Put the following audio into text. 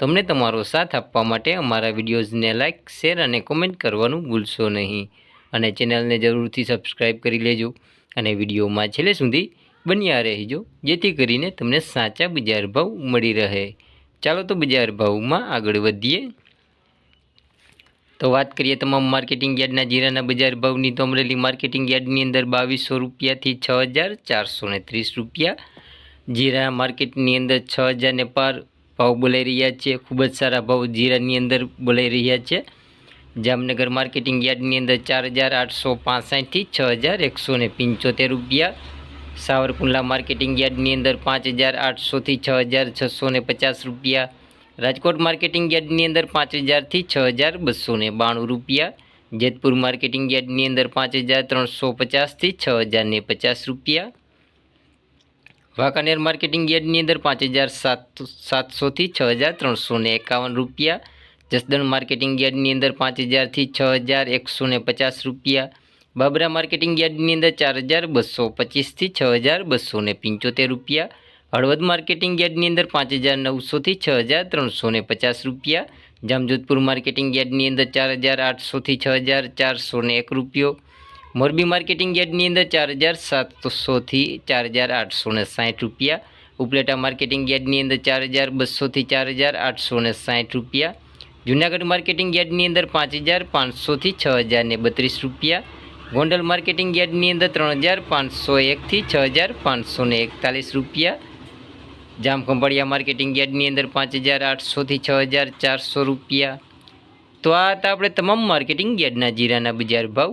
તો અમને તમારો સાથ આપવા માટે અમારા વિડીયોઝને લાઇક, શેર અને કોમેન્ટ કરવાનું ભૂલશો નહીં. અને ચેનલને જરૂરથી સબસ્ક્રાઈબ કરી લેજો અને વિડીયોમાં છેલ્લે સુધી બન્યા રહેજો, જેથી કરીને તમને સાચા બજાર ભાવ મળી રહે. ચાલો તો બજાર ભાવમાં આગળ વધીએ. તો વાત કરીએ તમામ માર્કેટિંગ યાર્ડના જીરાના બજાર ભાવની. તો અમરેલી માર્કેટિંગ યાર્ડની અંદર બાવીસો રૂપિયાથી છ હજાર ચારસો ત્રીસ રૂપિયા. જીરા માર્કેટની અંદર છ હજારને પાર ભાવ બોલાઈ રહ્યા છે, ખૂબ જ સારા ભાવ જીરાની અંદર બોલાઈ રહ્યા છે. જામનગર માર્કેટિંગ યાર્ડની અંદર ચાર હજાર આઠસો પાસઠથી છ હજાર એકસો ને રૂપિયા. સાવરકુંડલા માર્કેટિંગ યાર્ડની અંદર પાંચ હજાર આઠસોથી છ હજાર છસો ને પચાસ રૂપિયા. રાજકોટ માર્કેટિંગ યાર્ડની અંદર પાંચ હજારથી છ હજાર બસો ને બાણું રૂપિયા. જેતપુર માર્કેટિંગ યાર્ડની અંદર પાંચ હજાર ત્રણસો પચાસથી છ હજાર પચાસ રૂપિયા. વાંકાનેર માર્કેટિંગ યાર્ડની અંદર પાંચ હજાર સાત સાતસોથી છ હજાર ત્રણસો ને એકાવન રૂપિયા. જસદણ માર્કેટિંગ યાર્ડની અંદર પાંચ હજારથી છ હજાર એકસો ને પચાસ રૂપિયા. બાબરા માર્કેટિંગ યાર્ડની અંદર ચાર હજાર બસો પચીસથી છ હજાર બસો ને પંચોતેર રૂપિયા. હળવદ માર્કેટિંગ યાર્ડની અંદર પાંચ હજાર નવસોથી છ હજાર ત્રણસો ને પચાસ રૂપિયા. જામજોધપુર માર્કેટિંગ યાર્ડની અંદર ચાર હજાર આઠસોથી છ હજાર ચારસો ને એક રૂપિયો. મોરબી માર્કેટિંગ યાર્ડની અંદર ચાર હજાર સાતસોથી ચાર હજાર આઠસો ને સાઠ રૂપિયા. ઉપલેટા માર્કેટિંગ યાર્ડની અંદર ચાર હજાર બસોથી ચાર હજાર આઠસો ને સાઠ રૂપિયા. જૂનાગઢ માર્કેટિંગ યાર્ડની અંદર પાંચ હજાર પાંચસોથી છ હજાર ને બત્રીસ રૂપિયા. ગોંડલ માર્કેટિંગ યાર્ડની અંદર ત્રણ હજાર પાંચસો એકથી છ હજાર પાંચસો ને એકતાલીસ રૂપિયા. જામખંભાળિયા માર્કેટિંગ યાર્ડની અંદર પાંચ હજાર આઠસોથી છ હજાર ચારસો રૂપિયા. તો આ હતા આપણે તમામ માર્કેટિંગ યાર્ડના જીરાના બજાર ભાવ.